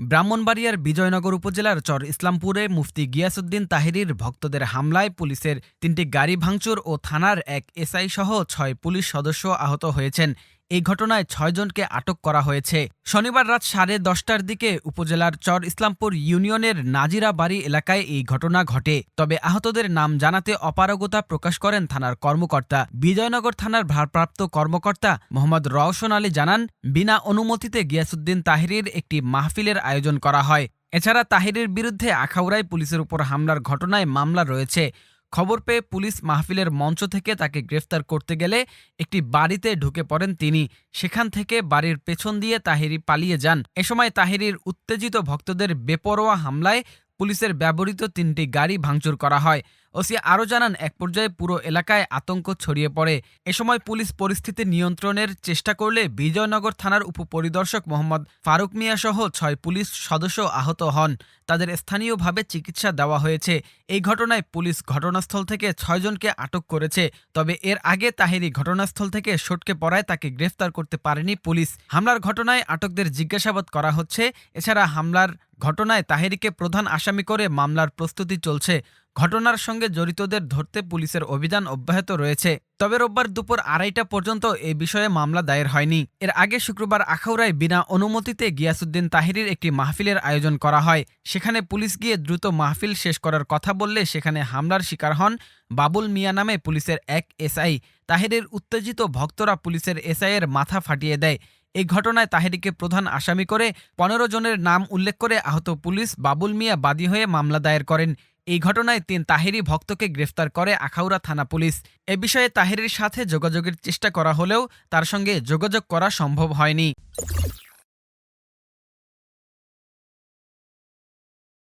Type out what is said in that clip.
ব্রাহ্মণবাড়িয়ার বিজয়নগর উপজেলার চর ইসলামপুরে মুফতি গিয়াসুদ্দিন তাহিরির ভক্তদের হামলায় পুলিশের তিনটি গাড়ি ভাঙচুর ও থানার এক এসআই সহ ছয় পুলিশ সদস্য আহত হয়েছেন। এই ঘটনায় ছয়জনকে আটক করা হয়েছে। শনিবার রাত সাড়ে দশটার দিকে উপজেলার চর ইসলামপুর ইউনিয়নের নাজিরা বাড়ি এলাকায় এই ঘটনা ঘটে। তবে আহতদের নাম জানাতে অপারগতা প্রকাশ করেন থানার কর্মকর্তা। বিজয়নগর থানার ভারপ্রাপ্ত কর্মকর্তা মোহাম্মদ রওশন আলী জানান, বিনা অনুমতিতে গিয়াসুদ্দিন তাহিরির একটি মাহফিলের আয়োজন করা হয়। এছাড়া তাহিরের বিরুদ্ধে আখাউড়ায় পুলিশের উপর হামলার ঘটনায় মামলা রয়েছে। খবর পেয়ে পুলিশ মাহফিলের মঞ্চ থেকে তাকে গ্রেফতার করতে গেলে একটি বাড়িতে ঢুকে পড়েন তিনি। সেখান থেকে বাড়ির পেছন দিয়ে তাহিরি পালিয়ে যান। এ সময় তাহিরির উত্তেজিত ভক্তদের বেপরোয়া হামলায় পুলিশের ব্যবহৃত তিনটি গাড়ি ভাঙচুর করা হয়। ওসি আরও জানান, এক পর্যায়ে পুরো এলাকায় আতঙ্ক ছড়িয়ে পড়ে। এ সময় পুলিশ পরিস্থিতি নিয়ন্ত্রণের চেষ্টা করলে বিজয়নগর থানার উপপরিদর্শক মোহাম্মদ ফারুক মিয়া সহ ছয় পুলিশ সদস্য আহত হন। তাদের স্থানীয়ভাবে চিকিৎসা দেওয়া হয়েছে। এই ঘটনায় পুলিশ ঘটনাস্থল থেকে ছয়জনকে আটক করেছে। তবে এর আগে তাহেরি ঘটনাস্থল থেকে সটকে পড়ায় তাকে গ্রেফতার করতে পারেনি পুলিশ। হামলার ঘটনায় আটকদের জিজ্ঞাসাবাদ করা হচ্ছে। এছাড়া হামলার ঘটনায় তাহেরিকে প্রধান আসামি করে মামলার প্রস্তুতি চলছে। ঘটনার সঙ্গে জড়িতদের ধরতে পুলিশের অভিযান অব্যাহত রয়েছে। তবে রোববার দুপুর আড়াইটা পর্যন্ত এ বিষয়ে মামলা দায়ের হয়নি। এর আগে শুক্রবার আখাউড়ায় বিনা অনুমতিতে গিয়াসুদ্দিন তাহিরির একটি মাহফিলের আয়োজন করা হয়। সেখানে পুলিশ গিয়ে দ্রুত মাহফিল শেষ করার কথা বললে সেখানে হামলার শিকার হন বাবুল মিয়া নামে পুলিশের এক এসআই। তাহিরের উত্তেজিত ভক্তরা পুলিশের এসআইয়ের মাথা ফাটিয়ে দেয়। এই ঘটনায় তাহেরিকে প্রধান আসামি করে পনেরো জনের নাম উল্লেখ করে আহত পুলিশ বাবুল মিয়া বাদী হয়ে মামলা দায়ের করেন। এই ঘটনায় তিন তাহেরি ভক্তকে গ্রেফতার করে আখাউড়া থানা পুলিশ। এ বিষয়ে তাহেরির সাথে যোগাযোগের চেষ্টা করা হলেও তার সঙ্গে যোগাযোগ করা সম্ভব হয়নি।